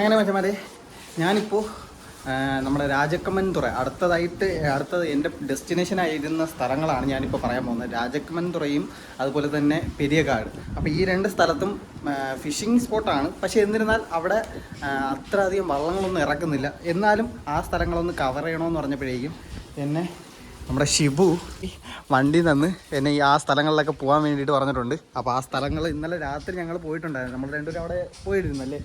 അങ്ങനെ മറ്റേ ഞാനിപ്പോൾ നമ്മുടെ രാജക്കമ്മൻ തുറ അടുത്തതായിട്ട് അടുത്തത് എന്റെ ഡെസ്റ്റിനേഷൻ ആയിരുന്ന സ്ഥലങ്ങളാണ് ഞാനിപ്പോൾ പറയാൻ പോകുന്നത്. രാജക്കമ്മൻ തുറയും അതുപോലെ തന്നെ പെരിയകാട് അപ്പോൾ ഈ രണ്ട് സ്ഥലത്തും ഫിഷിംഗ് സ്പോട്ടാണ് പക്ഷേ എന്നിരുന്നാൽ അവിടെ അത്ര അധികം വള്ളങ്ങളൊന്നും ഇറക്കുന്നില്ല. എന്നാലും ആ സ്ഥലങ്ങളൊന്ന് കവർ ചെയ്യണമെന്ന് പറഞ്ഞപ്പോഴേക്കും എന്നെ നമ്മുടെ ഷിബു വണ്ടി നിന്ന് എന്നെ ഈ ആ സ്ഥലങ്ങളിലൊക്കെ പോകാൻ വേണ്ടിയിട്ട് പറഞ്ഞിട്ടുണ്ട്. അപ്പോൾ ആ സ്ഥലങ്ങൾ ഇന്നലെ രാത്രി ഞങ്ങൾ പോയിട്ടുണ്ടായിരുന്നു. നമ്മൾ രണ്ടുപേരും അവിടെ പോയിരുന്നല്ലേ?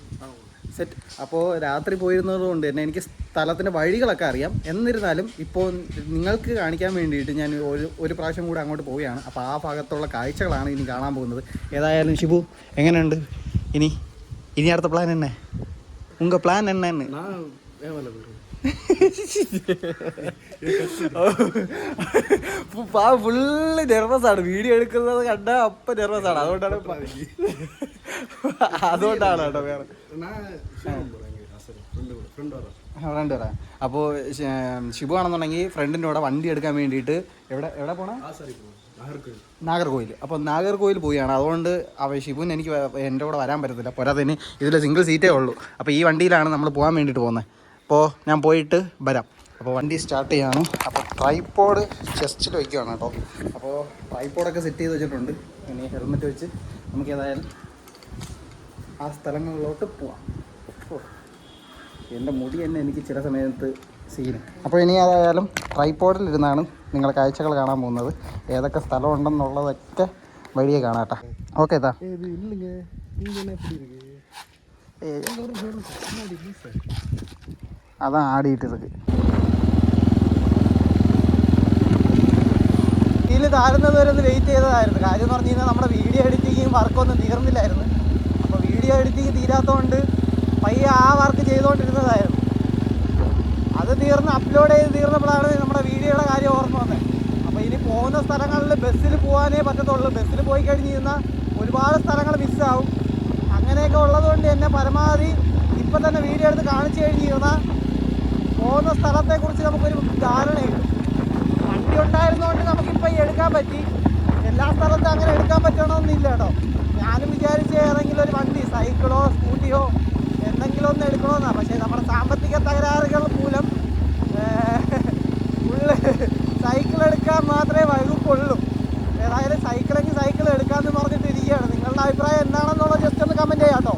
സെറ്റ് അപ്പോൾ രാത്രി പോയിരുന്നത് കൊണ്ട് തന്നെ എനിക്ക് സ്ഥലത്തിന്റെ വഴികളൊക്കെ അറിയാം. എന്നിരുന്നാലും ഇപ്പോൾ നിങ്ങൾക്ക് കാണിക്കാൻ വേണ്ടിയിട്ട് ഞാൻ ഒരു ഒരു പ്രാവശ്യം കൂടെ അങ്ങോട്ട് പോവുകയാണ്. അപ്പോൾ ആ ഭാഗത്തുള്ള കാഴ്ചകളാണ് ഇനി കാണാൻ പോകുന്നത്. ഏതായാലും ഷിബു എങ്ങനെയുണ്ട്? ഇനി ഇനി അടുത്ത പ്ലാൻ എന്നെ? ഉങ്ക പ്ലാൻ എന്നെ പാ ഫുള്ള് നെർവസാണ് വീഡിയോ എടുക്കുന്നത് കണ്ട അപ്പം നെർവസാണ് അതുകൊണ്ടാണ് അതുകൊണ്ടാണ് കേട്ടോ വേറെ. ഫ്രണ്ട് പറ അപ്പോ ഷിബു ആണെന്നുണ്ടെങ്കിൽ ഫ്രണ്ടിന്റെ കൂടെ വണ്ടി എടുക്കാൻ വേണ്ടിയിട്ട് എവിടെ എവിടെ പോണോ? നാഗർകോയിൽ അപ്പോൾ നാഗർകോയിൽ പോയാണ് അതുകൊണ്ട് അവ ഷിബുവിന് എനിക്ക് എന്റെ കൂടെ വരാൻ പറ്റത്തില്ല. പോരാതെ ഇനി സിംഗിൾ സീറ്റേ ഉള്ളൂ. അപ്പോൾ ഈ വണ്ടിയിലാണ് നമ്മൾ പോകാൻ വേണ്ടിയിട്ട് പോകുന്നത് അപ്പോൾ ഞാൻ പോയിട്ട് വരാം. അപ്പോൾ വണ്ടി സ്റ്റാർട്ട് ചെയ്യാണ്. അപ്പോൾ ട്രൈപ്പോഡ് ചെസ്റ്റിൽ വയ്ക്കുകയാണ് കേട്ടോ. അപ്പോൾ ട്രൈപ്പോഡൊക്കെ സെറ്റ് ചെയ്ത് വെച്ചിട്ടുണ്ട്. ഇനി ഹെൽമെറ്റ് വെച്ച് നമുക്ക് ഏതായാലും ആ സ്ഥലങ്ങളിലോട്ട് പോവാം. എന്റെ മുടി തന്നെ എനിക്ക് ചില സമയത്ത് സീന്. അപ്പോൾ ഇനി അതായാലും ട്രൈപോഡിൽ ഇരുന്നാണ് നിങ്ങൾ കാഴ്ചകൾ കാണാൻ പോകുന്നത്. ഏതൊക്കെ സ്ഥലം ഉണ്ടെന്നുള്ളതൊക്കെ വഴിയെ കാണാട്ടെ ഓക്കെ താ. അതാ ആടിയിട്ടിത് ഇതിൽ താരുന്നത് വരെ ഒന്ന് വെയിറ്റ് ചെയ്തതായിരുന്നു. കാര്യം എന്ന് പറഞ്ഞു കഴിഞ്ഞാൽ നമ്മുടെ വീഡിയോ എഡിറ്റിങ്ങും വർക്കൊന്നും തീർന്നില്ലായിരുന്നു. വീഡിയോ എഡിറ്റിങ് തീരാത്തതുകൊണ്ട് പയ്യെ ആ വർക്ക് ചെയ്തുകൊണ്ടിരുന്നതായിരുന്നു അത് തീർന്ന് അപ്ലോഡ് ചെയ്ത് തീർന്നപ്പോഴാണ് നമ്മുടെ വീഡിയോയുടെ കാര്യം ഓർമ്മ വന്നത്. അപ്പോൾ ഇനി പോകുന്ന സ്ഥലങ്ങളിൽ ബസ്സിൽ പോകാനേ പറ്റത്തുള്ളൂ. ബസ്സിൽ പോയി കഴിഞ്ഞ് ഒരുപാട് സ്ഥലങ്ങൾ മിസ്സാവും അങ്ങനെയൊക്കെ ഉള്ളതുകൊണ്ട് എന്നെ പരമാവധി ഇപ്പം തന്നെ വീഡിയോ എടുത്ത് കാണിച്ചു കഴിഞ്ഞ് കഴിഞ്ഞാൽ പോകുന്ന സ്ഥലത്തെക്കുറിച്ച് നമുക്കൊരു ധാരണ കിട്ടും വണ്ടി ഉണ്ടായിരുന്നതുകൊണ്ട് നമുക്കിപ്പോൾ എടുക്കാൻ പറ്റി. എല്ലാ സ്ഥലത്തും അങ്ങനെ എടുക്കാൻ പറ്റണമെന്നില്ല കേട്ടോ. ഞാനും വിചാരിച്ച ഏതെങ്കിലും ഒരു വണ്ടി സൈക്കിളോ സ്കൂട്ടിയോ എന്തെങ്കിലും ഒന്ന് എടുക്കണമെന്നാണ് പക്ഷേ നമ്മുടെ സാമ്പത്തിക തകരാറുകൾ മൂലം ഫുള്ള് സൈക്കിൾ എടുക്കാൻ മാത്രമേ വകുപ്പുള്ളൂ ഏതായാലും സൈക്കിളെങ്കിൽ സൈക്കിൾ എടുക്കാമെന്ന് പറഞ്ഞിട്ട് ഇരിക്കുകയാണ്. നിങ്ങളുടെ അഭിപ്രായം എന്താണെന്നുള്ളത് ജസ്റ്റ് ഒന്ന് കമന്റ് ചെയ്യാം കേട്ടോ.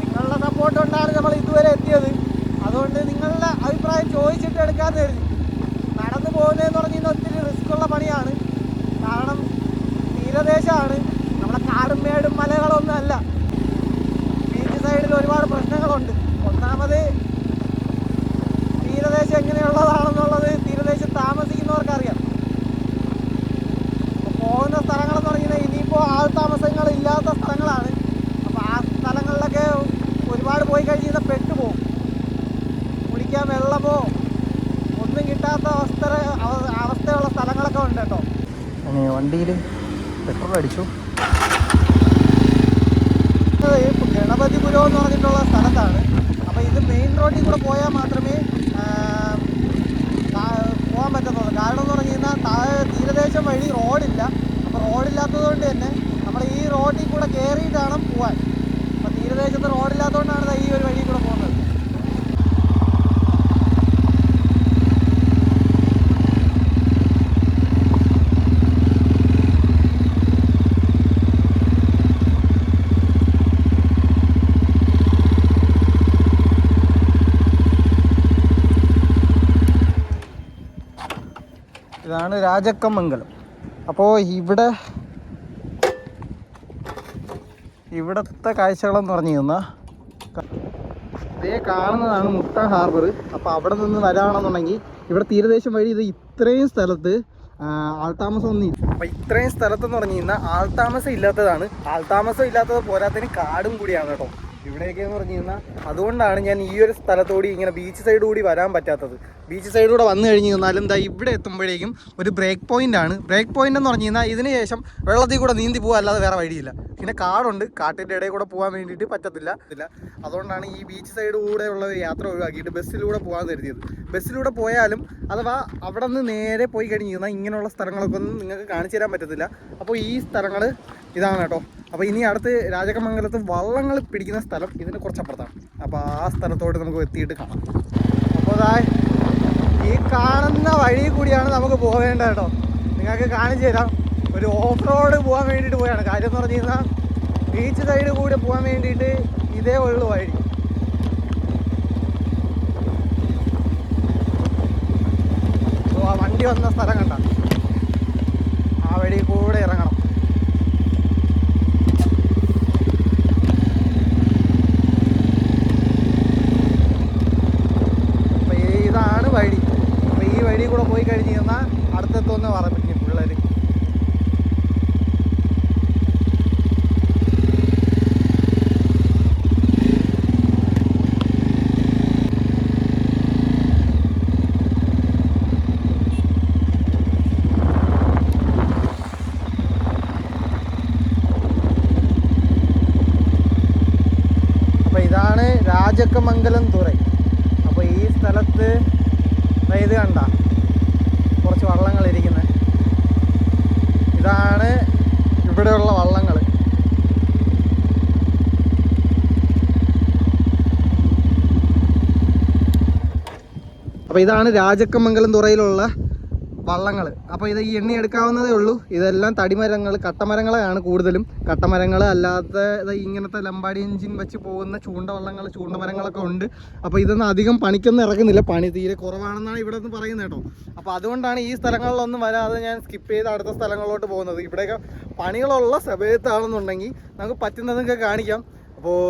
നിങ്ങളുടെ സപ്പോർട്ട് കൊണ്ടാണ് നമ്മൾ ഇതുവരെ എത്തിയത്. അതുകൊണ്ട് നിങ്ങളുടെ അഭിപ്രായം ചോദിച്ചിട്ട് എടുക്കാമെന്ന് കരുതി. നടന്നു പോകുന്നതെന്ന് പറഞ്ഞാൽ ഒത്തിരി റിസ്ക്കുള്ള പണിയാണ്. കാരണം തീരദേശമാണ്. നമ്മളെ കാടും മേടും മലകളൊന്നും അല്ല. ബീച്ച് സൈഡിൽ ഒരുപാട് പ്രശ്നങ്ങളുണ്ട്. ഒന്നാമത് തീരദേശം എങ്ങനെയുള്ളതാണെന്നുള്ളത് തീരദേശം താമസിക്കുന്നവർക്കറിയാം. പോകുന്ന സ്ഥലങ്ങളെന്ന് പറഞ്ഞാൽ ഇനിയിപ്പോൾ ആൾ താമസങ്ങൾ ഇല്ലാത്ത സ്ഥലങ്ങളാണ്. അപ്പോൾ ആ സ്ഥലങ്ങളിലൊക്കെ ഒരുപാട് പോയി കഴിഞ്ഞാൽ പെട്ടുപോകും കുടിക്കാൻ വെള്ളമോ ഒന്നും കിട്ടാത്ത അവസ്ഥ അവസ്ഥയുള്ള സ്ഥലങ്ങളൊക്കെ ഉണ്ട് കേട്ടോ. വണ്ടിയിൽ പെട്രോൾ അടിച്ചു ഇത് ഗണപതിപുരം എന്ന് പറഞ്ഞിട്ടുള്ള സ്ഥലത്താണ്. അപ്പോൾ ഇത് മെയിൻ റോഡിൽ കൂടെ പോയാൽ മാത്രമേ പോകാൻ പറ്റത്തുള്ളൂ. കാരണം എന്ന് പറഞ്ഞു കഴിഞ്ഞാൽ താഴെ തീരദേശം വഴി റോഡില്ല. അപ്പോൾ റോഡില്ലാത്തത് കൊണ്ട് തന്നെ നമ്മൾ ഈ റോഡിൽ കൂടെ കയറിയിട്ടാണ് പോകാൻ അപ്പോൾ തീരദേശത്ത് റോഡില്ലാത്തതുകൊണ്ടാണ് ഈ ഒരു വഴി കൂടെ പോകുന്നത് ഇതാണ് രാജക്കമംഗലം. അപ്പോൾ ഇവിടെ ഇവിടുത്തെ കാഴ്ചകളെന്ന് പറഞ്ഞു കഴിഞ്ഞാൽ ഇതേ കാണുന്നതാണ് മുട്ട ഹാർബർ. അപ്പോൾ അവിടെ നിന്ന് വരാണെന്നുണ്ടെങ്കിൽ ഇവിടെ തീരദേശം വഴി ഇത് ഇത്രയും സ്ഥലത്ത് ആൾതാമസം ഒന്നും ഇല്ല. അപ്പോൾ ഇത്രയും സ്ഥലത്തെന്ന് പറഞ്ഞു കഴിഞ്ഞാൽ ആൾതാമസം ഇല്ലാത്തതാണ്. ആൾതാമസം ഇല്ലാത്തത് പോരാത്തതിന് കാടും കൂടിയാണ് കേട്ടോ. ഇവിടെയൊക്കെ എന്ന് പറഞ്ഞു കഴിഞ്ഞാൽ അതുകൊണ്ടാണ് ഞാൻ ഈ ഒരു സ്ഥലത്തോടി ഇങ്ങനെ ബീച്ച് സൈഡ് കൂടി വരാൻ പറ്റാത്തത്. ബീച്ച് സൈഡിലൂടെ വന്നു കഴിഞ്ഞ് കഴിഞ്ഞാലും എന്താ ഇവിടെ എത്തുമ്പോഴേക്കും ഒരു ബ്രേക്ക് പോയിന്റ് ആണ്. ബ്രേക്ക് പോയിന്റ് എന്ന് പറഞ്ഞു കഴിഞ്ഞാൽ ഇതിന് ശേഷം വെള്ളത്തിൽ കൂടെ നീന്തി പോകാൻ അല്ലാതെ വേറെ വഴിയില്ല. പിന്നെ കാടുണ്ട്. കാട്ടിന്റെ ഇടയിൽ കൂടെ പോകാൻ വേണ്ടിയിട്ട് പറ്റത്തില്ല. അതുകൊണ്ടാണ് ഈ ബീച്ച് സൈഡ് കൂടെ ഉള്ള യാത്ര ഒഴിവാക്കിയിട്ട് ബസ്സിലൂടെ പോകാൻ കരുതിയത്. ബസ്സിലൂടെ പോയാലും അഥവാ അവിടെ നിന്ന് നേരെ പോയി കഴിഞ്ഞ് കഴിഞ്ഞാൽ ഇങ്ങനെയുള്ള സ്ഥലങ്ങളൊക്കെ ഒന്നും നിങ്ങൾക്ക് കാണിച്ചു തരാൻ പറ്റത്തില്ല. അപ്പോൾ ഈ സ്ഥലങ്ങൾ ഇതാണ് കേട്ടോ. അപ്പോൾ ഇനി അടുത്ത് രാജകമംഗലത്ത് വള്ളങ്ങൾ പിടിക്കുന്ന സ്ഥലം ഇതിന് കുറച്ചപ്പുറത്താണ്. അപ്പോൾ ആ സ്ഥലത്തോട്ട് നമുക്ക് എത്തിയിട്ട് കാണാം. അപ്പോൾ ഈ കാണുന്ന വഴി കൂടിയാണ് നമുക്ക് പോകേണ്ടത് കേട്ടോ. നിങ്ങൾക്ക് കാണിച്ചു തരാം. ഒരു ഓഫ് റോഡ് പോകാൻ വേണ്ടിയിട്ട് പോയാണ്. കാര്യം എന്ന് പറഞ്ഞു കഴിഞ്ഞാൽ ബീച്ച് സൈഡ് കൂടെ പോകാൻ വേണ്ടിയിട്ട് ഇതേ ഉള്ളു വഴി. വണ്ടി വന്ന സ്ഥലം കണ്ട. ആ വഴി കൂടെ ഇറങ്ങണം അപ്പൊ ഈ- ഇതാണ് വഴി അപ്പൊ ഈ വഴി കൂടെ പോയി കഴിഞ്ഞ് കഴിഞ്ഞാൽ അടുത്തെത്തുമെന്ന് പറഞ്ഞു പിള്ളേര് അപ്പോൾ ഇതാണ് രാജക്കമംഗലം തുറൈ. അപ്പോൾ ഈ സ്ഥലത്ത് ഇത് കണ്ട. കുറച്ച് വള്ളങ്ങൾ ഇരിക്കുന്നത് ഇതാണ് ഇവിടെയുള്ള വള്ളങ്ങൾ അപ്പോൾ ഇതാണ് രാജക്കമംഗലം തുറയിലുള്ള വള്ളങ്ങൾ അപ്പോൾ ഇത് ഈ എണ്ണി എടുക്കാവുന്നതേ ഉള്ളൂ. ഇതെല്ലാം തടിമരങ്ങൾ കട്ടമരങ്ങളാണ് കൂടുതലും. കട്ടമരങ്ങൾ അല്ലാതെ ഇങ്ങനത്തെ ലമ്പാടി എഞ്ചിൻ വെച്ച് പോകുന്ന ചൂണ്ടവള്ളങ്ങൾ ചൂണ്ടമരങ്ങളൊക്കെ ഉണ്ട്. അപ്പോൾ ഇതൊന്നും അധികം പണിക്കൊന്നും ഇറക്കുന്നില്ല പണി തീരെ കുറവാണെന്നാണ് ഇവിടെ നിന്ന് പറയുന്നത് കേട്ടോ. അപ്പോൾ അതുകൊണ്ടാണ് ഈ സ്ഥലങ്ങളിലൊന്നും വരാതെ ഞാൻ സ്കിപ്പ് ചെയ്ത് അടുത്ത സ്ഥലങ്ങളിലോട്ട് പോകുന്നത്. ഇവിടെയൊക്കെ പണികളുള്ള സമയത്താണെന്നുണ്ടെങ്കിൽ നമുക്ക് പറ്റുന്നതൊക്കെ കാണിക്കാം. അപ്പോൾ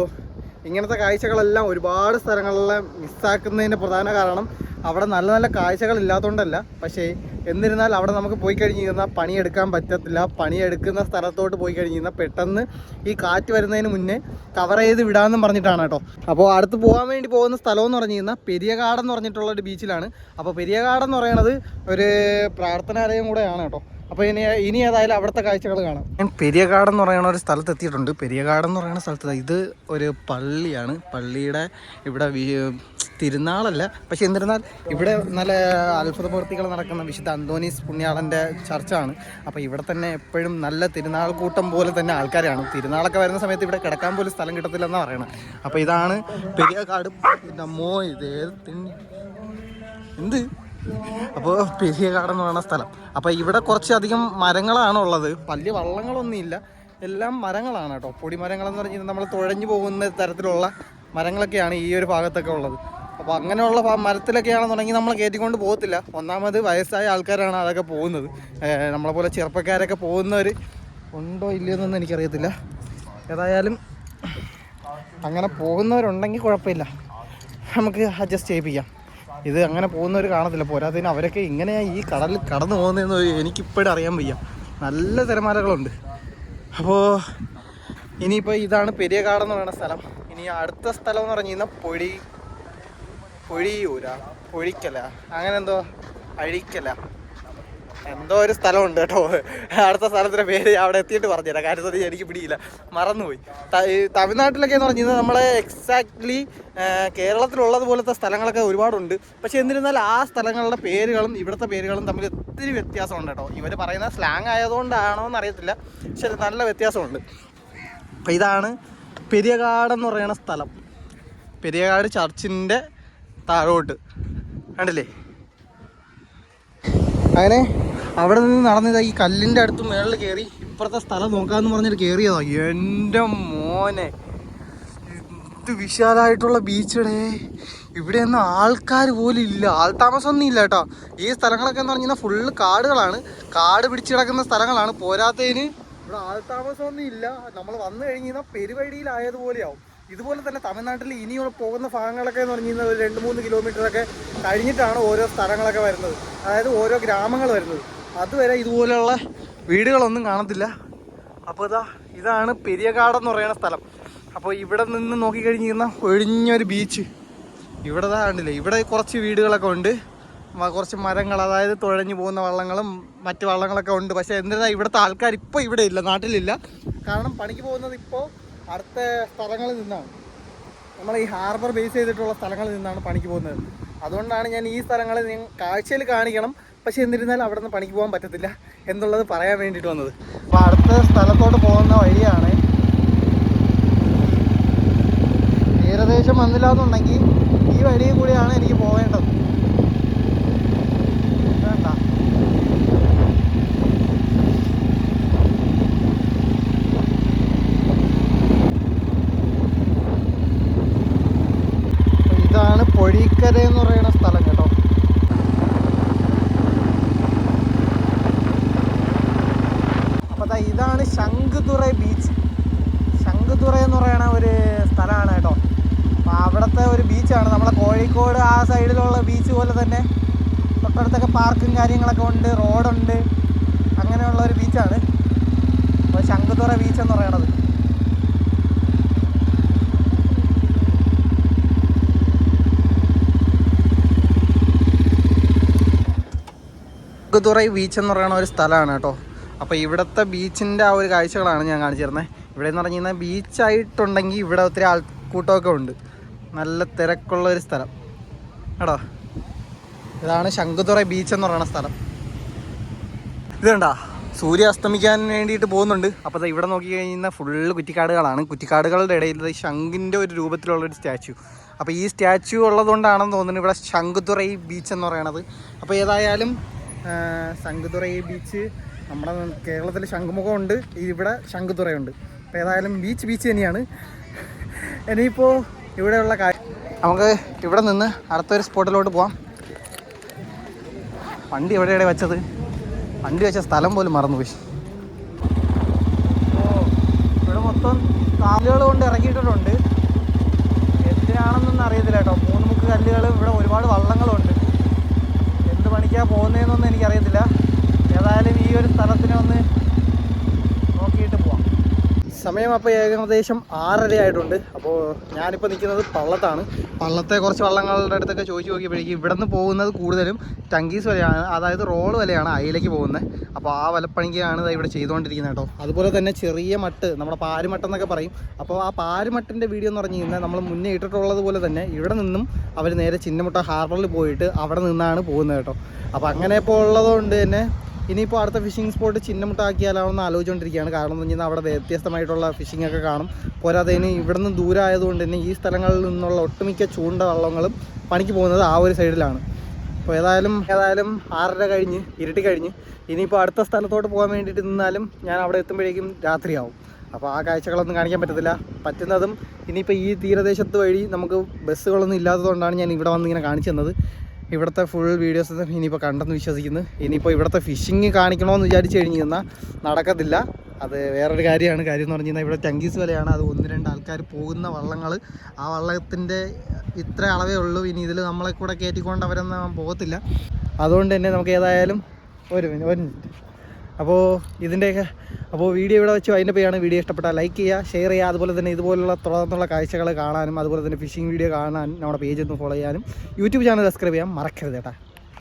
ഇങ്ങനത്തെ കാഴ്ചകളെല്ലാം ഒരുപാട് സ്ഥലങ്ങളിലെ മിസ്സാക്കുന്നതിന്റെ പ്രധാന കാരണം അവിടെ നല്ല നല്ല കാഴ്ചകൾ ഇല്ലാത്തതുകൊണ്ടല്ല പക്ഷേ എന്നിരുന്നാൽ അവിടെ നമുക്ക് പോയി കഴിഞ്ഞ് കഴിഞ്ഞാൽ പണിയെടുക്കാൻ പറ്റത്തില്ല. പണിയെടുക്കുന്ന സ്ഥലത്തോട്ട് പോയി കഴിഞ്ഞ് കഴിഞ്ഞാൽ പെട്ടെന്ന് ഈ കാറ്റ് വരുന്നതിന് മുന്നേ കവർ ചെയ്ത് വിടാമെന്നും പറഞ്ഞിട്ടാണ് കേട്ടോ. അപ്പോൾ അടുത്ത് പോകാൻ വേണ്ടി പോകുന്ന സ്ഥലമെന്ന് പറഞ്ഞു കഴിഞ്ഞാൽ പെരിയകാടെന്ന് പറഞ്ഞിട്ടുള്ള ഒരു ബീച്ചിലാണ് അപ്പോൾ പെരിയകാടെന്ന് പറയുന്നത് ഒരു പ്രാർത്ഥനാലയം കൂടെയാണ് കേട്ടോ. അപ്പോൾ ഇനി ഇനി ഏതായാലും അവിടുത്തെ കാഴ്ചകൾ കാണാം. ഞാൻ പെരിയകാട് എന്ന് പറയുന്ന ഒരു സ്ഥലത്ത് എത്തിയിട്ടുണ്ട്. പെരിയകാട് എന്ന് പറയുന്ന സ്ഥലത്ത് ഇത് ഒരു പള്ളിയാണ്. പള്ളിയുടെ ഇവിടെ തിരുനാളല്ല. പക്ഷെ എന്നിരുന്നാൽ ഇവിടെ നല്ല അത്ഭുത പ്രവൃത്തികൾ നടക്കുന്ന വിശുദ്ധ അന്തോനീസ് പുണ്യാളന്റെ ചർച്ചാണ്. അപ്പോൾ ഇവിടെ തന്നെ എപ്പോഴും നല്ല തിരുനാൾ കൂട്ടം പോലെ തന്നെ ആൾക്കാരാണ്. തിരുനാളൊക്കെ വരുന്ന സമയത്ത് ഇവിടെ കിടക്കാൻ പോലും സ്ഥലം കിട്ടത്തില്ലെന്നാണ് പറയണത് അപ്പോൾ ഇതാണ് പെരിയകാട്. മോ ഇത് എന്ത്? അപ്പോൾ പെരിയ കാടെന്ന് പറയുന്ന സ്ഥലം. അപ്പോൾ ഇവിടെ കുറച്ചധികം മരങ്ങളാണ് ഉള്ളത്. വലിയ വള്ളങ്ങളൊന്നുമില്ല. എല്ലാം മരങ്ങളാണ് കേട്ടോ. എന്ന് പറഞ്ഞാൽ നമ്മൾ തുഴഞ്ഞു പോകുന്ന തരത്തിലുള്ള മരങ്ങളൊക്കെയാണ് ഈ ഒരു ഭാഗത്തൊക്കെ ഉള്ളത്. അപ്പോൾ അങ്ങനെയുള്ള മരത്തിലൊക്കെയാണെന്നുണ്ടെങ്കിൽ നമ്മൾ കയറ്റിക്കൊണ്ട് പോകത്തില്ല. ഒന്നാമത് വയസ്സായ ആൾക്കാരാണ് അതൊക്കെ പോകുന്നത്. നമ്മളെ പോലെ ചെറുപ്പക്കാരൊക്കെ പോകുന്നവർ ഉണ്ടോ ഇല്ലയോന്നൊന്നും എനിക്കറിയത്തില്ല. ഏതായാലും അങ്ങനെ പോകുന്നവരുണ്ടെങ്കിൽ കുഴപ്പമില്ല. നമുക്ക് അഡ്ജസ്റ്റ് ചെയ്യിപ്പിക്കാം. ഇത് അങ്ങനെ പോകുന്നവർ കാണത്തില്ല. പോരാത്തതിന് അവരൊക്കെ ഇങ്ങനെയാ ഈ കടലിൽ കടന്നു പോകുന്നതെന്ന് എനിക്കിപ്പോഴും അറിയാൻ വയ്യ. നല്ല തിരമാലകളുണ്ട്. അപ്പോൾ ഇനിയിപ്പോൾ ഇതാണ് പെരിയ കാടെന്ന് പറയുന്ന സ്ഥലം. ഇനി അടുത്ത സ്ഥലം എന്ന് പറഞ്ഞു കഴിഞ്ഞാൽ പൊഴി പൊഴിയൂര. പൊഴിക്കല. അങ്ങനെ എന്തോ അഴിക്കല. എന്തോ ഒരു സ്ഥലമുണ്ട് കേട്ടോ. അടുത്ത സ്ഥലത്തിന്റെ പേര് അവിടെ എത്തിയിട്ട് പറഞ്ഞുതരാം. കാര്യം എനിക്ക് പിടിയില്ല. മറന്നുപോയി. തമിഴ്നാട്ടിലൊക്കെ എന്ന് പറഞ്ഞാൽ നമ്മളെ എക്സാക്ട്ലി കേരളത്തിലുള്ളത് പോലത്തെ സ്ഥലങ്ങളൊക്കെ ഒരുപാടുണ്ട്. പക്ഷെ എന്നിരുന്നാൽ ആ സ്ഥലങ്ങളുടെ പേരുകളും ഇവിടുത്തെ പേരുകളും തമ്മിൽ ഒത്തിരി വ്യത്യാസമുണ്ട് കേട്ടോ. ഇവർ പറയുന്ന സ്ലാങ് ആയതുകൊണ്ടാണോ എന്ന് അറിയത്തില്ല. പക്ഷെ നല്ല വ്യത്യാസമുണ്ട്. അപ്പം ഇതാണ് പെരിയകാടെന്ന് പറയുന്ന സ്ഥലം. പെരിയകാട് ചർച്ചിന്റെ താഴോട്ട്. കണ്ടില്ലേ? അങ്ങനെ അവിടെ നിന്ന് നടന്നത് ഈ കല്ലിന്റെ അടുത്ത് മേളിൽ കയറി ഇപ്പുറത്തെ സ്ഥലം നോക്കാമെന്ന് പറഞ്ഞിട്ട് കയറിയതാ എന്റെ മോനെ. ഇത് വിശാലമായിട്ടുള്ള ബീച്ചടേ ഇവിടെയൊന്നും ആൾക്കാർ പോലും ഇല്ല. ആൾ താമസമൊന്നും ഇല്ല കേട്ടോ. ഈ സ്ഥലങ്ങളൊക്കെ എന്ന് പറഞ്ഞാൽ ഫുള്ള് കാടുകളാണ്. കാട് പിടിച്ചു കിടക്കുന്ന സ്ഥലങ്ങളാണ്. പോരാത്തതിന് ഇവിടെ ആൾ താമസമൊന്നും ഇല്ല. നമ്മൾ വന്നു കഴിഞ്ഞ് കഴിഞ്ഞാൽ പെരുവഴിയിലായതുപോലെയാവും ഇതുപോലെ തന്നെ തമിഴ്നാട്ടിൽ ഇനി പോകുന്ന ഭാഗങ്ങളൊക്കെ എന്ന് പറഞ്ഞു കഴിഞ്ഞാൽ ഒരു രണ്ട് മൂന്ന് കിലോമീറ്ററൊക്കെ കഴിഞ്ഞിട്ടാണ് ഓരോ സ്ഥലങ്ങളൊക്കെ വരുന്നത്. അതായത് ഓരോ ഗ്രാമങ്ങൾ വരുന്നത്. അതുവരെ ഇതുപോലെയുള്ള വീടുകളൊന്നും കാണത്തില്ല. അപ്പോൾ ഇതാ ഇതാണ് പെരിയകാടെന്ന് പറയുന്ന സ്ഥലം. അപ്പോൾ ഇവിടെ നിന്ന് നോക്കിക്കഴിഞ്ഞ് കഴിഞ്ഞാൽ ഒഴിഞ്ഞൊരു ബീച്ച് ഇവിടെ കണ്ടില്ലേ ഇവിടെ കുറച്ച് വീടുകളൊക്കെ ഉണ്ട്. കുറച്ച് മരങ്ങൾ അതായത് തുഴഞ്ഞു പോകുന്ന വള്ളങ്ങളും മറ്റ് വള്ളങ്ങളൊക്കെ ഉണ്ട്. പക്ഷേ എന്നിരുന്നാൽ ഇവിടുത്തെ ആൾക്കാർ ഇപ്പോൾ ഇവിടെ ഇല്ല നാട്ടിലില്ല? കാരണം പണിക്ക് പോകുന്നത് ഇപ്പോൾ അടുത്ത സ്ഥലങ്ങളിൽ നിന്നാണ്. നമ്മൾ ഈ ഹാർബർ ബേസ് ചെയ്തിട്ടുള്ള സ്ഥലങ്ങളിൽ നിന്നാണ് പണിക്ക് പോകുന്നത്. അതുകൊണ്ടാണ് ഞാൻ ഈ സ്ഥലങ്ങളിൽ കാഴ്ചയിൽ കാണിക്കണം. പക്ഷേ എന്നിരുന്നാലും അവിടെ നിന്ന് പണിക്ക് പോകാൻ പറ്റത്തില്ല എന്നുള്ളത് പറയാൻ വേണ്ടിയിട്ട് വന്നത്. അപ്പോൾ അടുത്ത സ്ഥലത്തോട്ട് പോകുന്ന വഴിയാണ് തീരദേശം വന്നില്ല എന്നുണ്ടെങ്കിൽ ഈ വഴിയും കൂടിയാണ് എനിക്ക് പോകേണ്ടത് ശംഖുതുറൈ ബീച്ച് ശംഖുതുറ എന്ന് പറയുന്ന ഒരു സ്ഥലമാണ് കേട്ടോ. അപ്പോൾ അവിടുത്തെ ഒരു ബീച്ചാണ് നമ്മളെ കോഴിക്കോട് ആ സൈഡിലുള്ള ബീച്ച് പോലെ തന്നെ തൊട്ടടുത്തൊക്കെ പാർക്കും കാര്യങ്ങളൊക്കെ ഉണ്ട് റോഡുണ്ട് അങ്ങനെയുള്ള ഒരു ബീച്ചാണ് അപ്പോൾ ശംഖുതുറ ബീച്ച് എന്ന് പറയണത് ശംഖുതുറൈ ബീച്ച് എന്ന് പറയുന്ന ഒരു സ്ഥലമാണ് കേട്ടോ. അപ്പോൾ ഇവിടുത്തെ ബീച്ചിന്റെ ആ ഒരു കാഴ്ചകളാണ് ഞാൻ കാണിച്ചിരുന്നത് ഇവിടെ എന്ന് പറഞ്ഞു കഴിഞ്ഞാൽ ബീച്ചായിട്ടുണ്ടെങ്കിൽ ഇവിടെ ഒത്തിരി ആൾക്കൂട്ടമൊക്കെ ഉണ്ട്. നല്ല തിരക്കുള്ള ഒരു സ്ഥലം. കേട്ടോ ഇതാണ് ശംഖുതുറൈ ബീച്ച് എന്ന് പറയുന്ന സ്ഥലം. ഇതുണ്ടാ സൂര്യ അസ്തമിക്കാൻ വേണ്ടിയിട്ട് പോകുന്നുണ്ട്. അപ്പോൾ ഇവിടെ നോക്കി കഴിഞ്ഞാൽ ഫുള്ള് കുറ്റിക്കാടുകളാണ്. കുറ്റിക്കാടുകളുടെ ഇടയിൽ ശംഖിന്റെ ഒരു രൂപത്തിലുള്ള ഒരു സ്റ്റാച്ചു അപ്പോൾ ഈ സ്റ്റാച്ചു ഉള്ളതുകൊണ്ടാണെന്ന് തോന്നുന്നു ഇവിടെ ശംഖുതുറൈ ബീച്ച് എന്ന് പറയണത്. അപ്പോൾ ഏതായാലും ശംഖുതുറൈ ബീച്ച് നമ്മുടെ കേരളത്തിൽ ശംഖുമുഖമുണ്ട്. ഇവിടെ ശംഖുതുറയുണ്ട്. അപ്പോൾ ഏതായാലും ബീച്ച് ബീച്ച് തന്നെയാണ്. ഇനിയിപ്പോൾ ഇവിടെയുള്ള കാര്യം നമുക്ക് ഇവിടെ നിന്ന് അടുത്തൊരു സ്പോട്ടിലോട്ട് പോവാം. വണ്ടി എവിടെയാണ് വെച്ചത്? വണ്ടി വെച്ച സ്ഥലം പോലും മറന്നുപോയി. ഓ ഇവിടെ മൊത്തം കാലുകൾ കൊണ്ട് ഇറക്കിയിട്ടുണ്ട്. എന്തിനാണെന്നൊന്നും അറിയത്തില്ല കേട്ടോ. മൂന്ന് മുക്ക് കല്ലുകൾ ഇവിടെ ഒരുപാട് വള്ളങ്ങളുണ്ട്. എന്ത് പണിക്കാണ് പോകുന്നതെന്നൊന്നും എനിക്കറിയത്തില്ല. ഏതായാലും ഈ ഒരു സ്ഥലത്തിന് ഒന്ന് നോക്കിയിട്ട് പോവാം. സമയം അപ്പോൾ ഏകദേശം ആറര ആയിട്ടുണ്ട് അപ്പോൾ ഞാനിപ്പോൾ നിൽക്കുന്നത് പള്ളത്താണ്. പള്ളത്തെ കുറച്ച് വള്ളങ്ങളുടെ അടുത്തൊക്കെ ചോദിച്ചു നോക്കിയപ്പോഴേക്കും ഇവിടെ നിന്ന് പോകുന്നത് കൂടുതലും ടങ്കീസ് വലയാണ്. അതായത് റോൾ വലയാണ് അയിലേക്ക് പോകുന്നത്. അപ്പോൾ ആ വലപ്പണിക്കാണ് ഇവിടെ ചെയ്തുകൊണ്ടിരിക്കുന്നത് കേട്ടോ. അതുപോലെ തന്നെ ചെറിയ മട്ട് നമ്മുടെ പാരുമട്ട് എന്നൊക്കെ പറയും. അപ്പോൾ ആ പാരുമട്ടിന്റെ വീഡിയോ എന്ന് പറഞ്ഞു കഴിഞ്ഞാൽ നമ്മൾ മുന്നേ ഇട്ടിട്ടുള്ളത് പോലെ തന്നെ ഇവിടെ നിന്നും അവർ നേരെ ചിന്നമുട്ട ഹാർബറിൽ പോയിട്ട് അവിടെ നിന്നാണ് പോകുന്നത് കേട്ടോ. അപ്പോൾ അങ്ങനെ ഇപ്പോൾ ഉള്ളതുകൊണ്ട് തന്നെ ഇനിയിപ്പോൾ അടുത്ത ഫിഷിംഗ് സ്പോട്ട് ചിന്നമുട്ടാക്കിയാലാണെന്ന് ആലോചിച്ചുകൊണ്ടിരിക്കുകയാണ് കാരണം എന്ന് അവിടെ വ്യത്യസ്തമായിട്ടുള്ള ഫിഷിംഗ് ഒക്കെ കാണും. പോരാതെ ഇനി ഇവിടെ നിന്ന് ദൂരം ആയതുകൊണ്ട് തന്നെ ഈ സ്ഥലങ്ങളിൽ നിന്നുള്ള ഒട്ടുമിക്ക ചൂണ്ട വള്ളങ്ങളും പണിക്ക് പോകുന്നത് ആ ഒരു സൈഡിലാണ്. അപ്പോൾ ഏതായാലും ഏതായാലും ആറര കഴിഞ്ഞ് ഇരുട്ടി കഴിഞ്ഞ് ഇനിയിപ്പോൾ അടുത്ത സ്ഥലത്തോട്ട് പോകാൻ വേണ്ടിയിട്ട് നിന്നാലും ഞാൻ അവിടെ എത്തുമ്പോഴേക്കും രാത്രിയാവും. അപ്പോൾ ആ കാഴ്ചകളൊന്നും കാണിക്കാൻ പറ്റത്തില്ല. പറ്റുന്നതും ഇനിയിപ്പോൾ ഈ തീരദേശത്ത് വഴി നമുക്ക് ബസ്സുകളൊന്നും ഇല്ലാത്തതുകൊണ്ടാണ് ഞാൻ ഇവിടെ വന്ന് ഇങ്ങനെ കാണിച്ചു തന്നത്. ഇവിടുത്തെ ഫുൾ വീഡിയോസ് ഇനിയിപ്പോൾ കണ്ടെന്ന് വിശ്വസിക്കുന്നു. ഇനിയിപ്പോൾ ഇവിടുത്തെ ഫിഷിങ് കാണിക്കണമെന്ന് വിചാരിച്ചു കഴിഞ്ഞ് കഴിഞ്ഞാൽ നടക്കത്തില്ല. അത് വേറൊരു കാര്യമാണ്. കാര്യം എന്ന് പറഞ്ഞു കഴിഞ്ഞാൽ ഇവിടെ ചങ്കീസ് വലയാണ്. അത് ഒന്ന് രണ്ട് ആൾക്കാർ പോകുന്ന വള്ളങ്ങൾ ആ വള്ളത്തിന്റെ ഇത്ര അളവേ ഉള്ളൂ. ഇനി ഇതിൽ നമ്മളെ കൂടെ കയറ്റിക്കൊണ്ട് അവരൊന്നും പോകത്തില്ല. അതുകൊണ്ട് തന്നെ നമുക്ക് ഏതായാലും ഒരു മിനിറ്റ് ഒരു മിനിറ്റ് അപ്പോൾ ഇതിന്റെയൊക്കെ അപ്പോൾ വീഡിയോ ഇവിടെ വെച്ച്. അതിന്റെ പേയാണ് വീഡിയോ ഇഷ്ടപ്പെട്ടാൽ ലൈക്ക് ചെയ്യുക ഷെയർ ചെയ്യുക. അതുപോലെ തന്നെ ഇതുപോലുള്ള തുടർന്നുള്ള കാഴ്ചകൾ കാണാനും അതുപോലെ തന്നെ ഫിഷിംഗ് വീഡിയോ കാണാനും നമ്മുടെ പേജ് ഒന്ന് ഫോളോ ചെയ്യാനും യൂട്യൂബ് ചാനൽ സബ്സ്ക്രൈബ് ചെയ്യാൻ മറക്കരുത് കേട്ടോ.